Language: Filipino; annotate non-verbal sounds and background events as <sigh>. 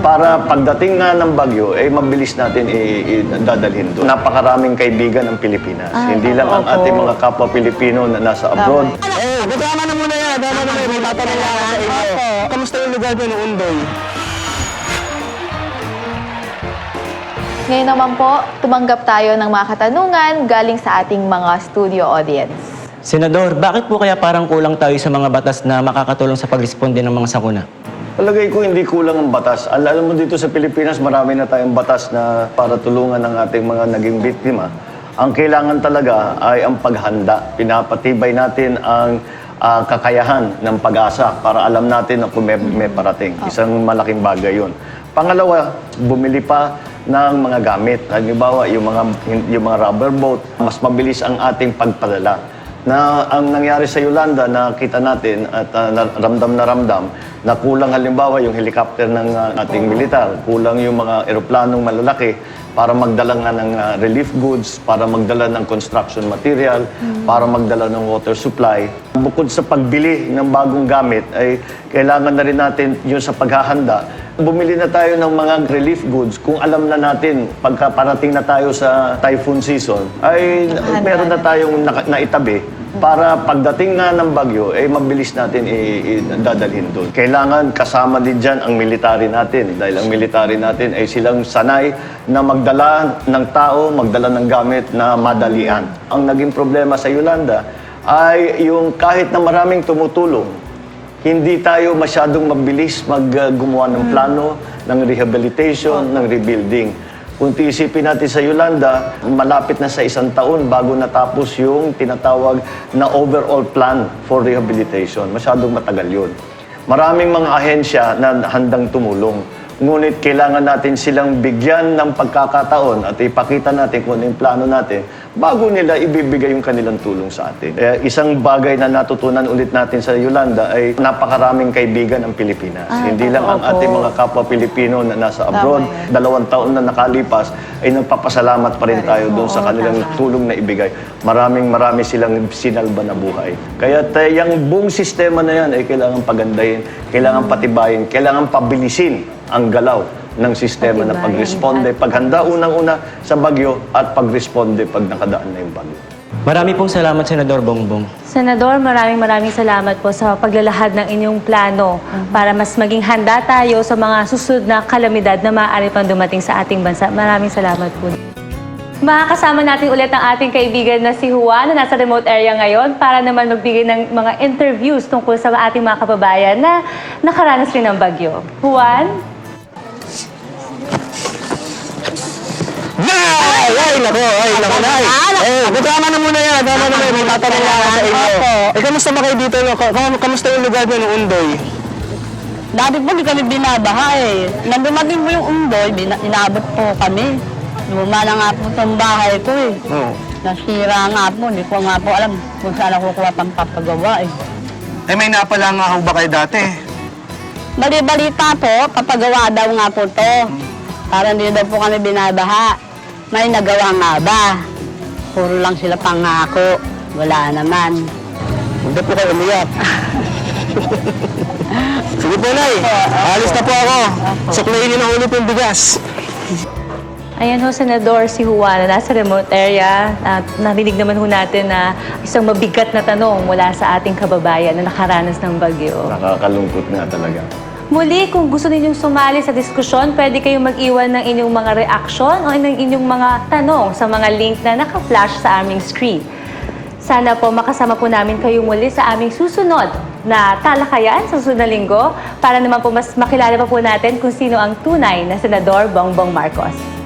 para pagdating nga ng bagyo, eh mabilis natin i- i- dadalhin doon. Napakaraming kaibigan ng Pilipinas. Ah, Hindi lang ang ating mga kapwa Pilipino na nasa abroad. Eh, magkama na muna yan. Tama na may tatanong lang ako sa inyo. Kamusta yung lugar nyo ng Undoy? Ngayon naman po, tumanggap tayo ng mga katanungan galing sa ating mga studio audience. Senador, bakit po kaya parang kulang tayo sa mga batas na makakatulong sa pagresponde ng mga sakuna? Palagay ko hindi kulang ang batas. Al- Alam mo dito sa Pilipinas, marami na tayong batas na para tulungan ang ating mga naging biktima. Ang kailangan talaga ay ang paghanda. Pinapatibay natin ang ah, kakayahan ng pag-asa para alam natin na kung may, may parating. Isang malaking bagay yun. Pangalawa, bumili pa ng mga gamit. Halimbawa, yung mga, yung mga rubber boat, mas mabilis ang ating pagpadala na ang nangyari sa Yolanda na kita natin at uh, ramdam na ramdam na kulang halimbawa yung helicopter ng uh, ating militar, kulang yung mga eroplanong malalaki para magdala nga ng uh, relief goods, para magdala ng construction material, para magdala ng water supply. Bukod sa pagbili ng bagong gamit, ay kailangan na rin natin yung sa paghahanda. Bumili na tayo ng mga relief goods kung alam na natin pagka parating na tayo sa typhoon season, ay meron na na. tayong naka- naitabi para pagdating nga ng bagyo, eh mabilis natin dadalhin doon. Kailangan kasama din dyan ang military natin dahil ang military natin ay silang sanay na magdala ng tao, magdala ng gamit na madalian. Ang naging problema sa Yolanda ay yung kahit na maraming tumutulong, hindi tayo masyadong mabilis mag uh, ng plano, ng rehabilitation, ng rebuilding. Kung tiisipin natin sa Yolanda, malapit na sa isang taon bago natapos yung tinatawag na overall plan for rehabilitation. Masyadong matagal yun. Maraming mga ahensya na handang tumulong. Ngunit kailangan natin silang bigyan ng pagkakataon at ipakita natin kung ano yung plano natin bago nila ibibigay yung kanilang tulong sa atin. Eh, isang bagay na natutunan ulit natin sa Yolanda ay napakaraming kaibigan ng Pilipinas. Ah, Hindi lang ang ating mga kapwa Pilipino na nasa abroad, yan. dalawang taon na nakalipas, ay nagpapasalamat pa rin tayo doon sa kanilang tama. tulong na ibigay. Maraming marami silang sinalba na buhay. Kaya yung buong sistema na yan ay kailangan pagandahin, kailangan patibayin, kailangan pabilisin ang galaw ng sistema na pag-responde, paghanda unang-una sa bagyo at pag-responde pag nakadaan na yung bagyo. Marami pong salamat, Senador Bongbong. Senador, maraming maraming salamat po sa paglalahad ng inyong plano para mas maging handa tayo sa mga susunod na kalamidad na maaari pang dumating sa ating bansa. Maraming salamat po. Makakasama natin ulit ang ating kaibigan na si Juan na nasa remote area ngayon para naman magbigay ng mga interviews tungkol sa ating mga kababayan na nakaranas rin ng bagyo. Juan? Ay, ay, nako, ay, nako, ay. Eh, magkama na muna yan. Tama na may tatanong ako sa inyo. Eh, kamusta ba kayo dito? No? Kam- Kamusta yung lugar nyo ng Undoy? Dati po di kami binabaha eh. Nang dumating po yung bina- inabot po kami. Luma na nga po itong bahay ko eh. Oo. Nasira nga po, hindi ko nga po alam kung saan ako kukuha pang papagawa eh. Eh, may napala nga ho ba kayo dati? Bali-balita po, papagawa daw nga po to. Para hindi daw po kami binabaha. May nagawa nga ba? Puro lang sila pangako. Wala naman. Hindi po kayo umiyak. <laughs> Sige po, Nay. Alis na po ako. Suklayin niyo na ulit yung bigas. Ayan ho, Senador, si Juan na nasa remote area. At narinig naman ho natin na isang mabigat na tanong mula sa ating kababayan na nakaranas ng bagyo. Nakakalungkot nga talaga. Muli, kung gusto ninyong sumali sa diskusyon, pwede kayong mag-iwan ng inyong mga reaksyon o ng inyong mga tanong sa mga link na naka-flash sa aming screen. Sana po makasama po namin kayo muli sa aming susunod na talakayan sa susunod na linggo para naman po mas makilala pa po natin kung sino ang tunay na Senador Bongbong Marcos.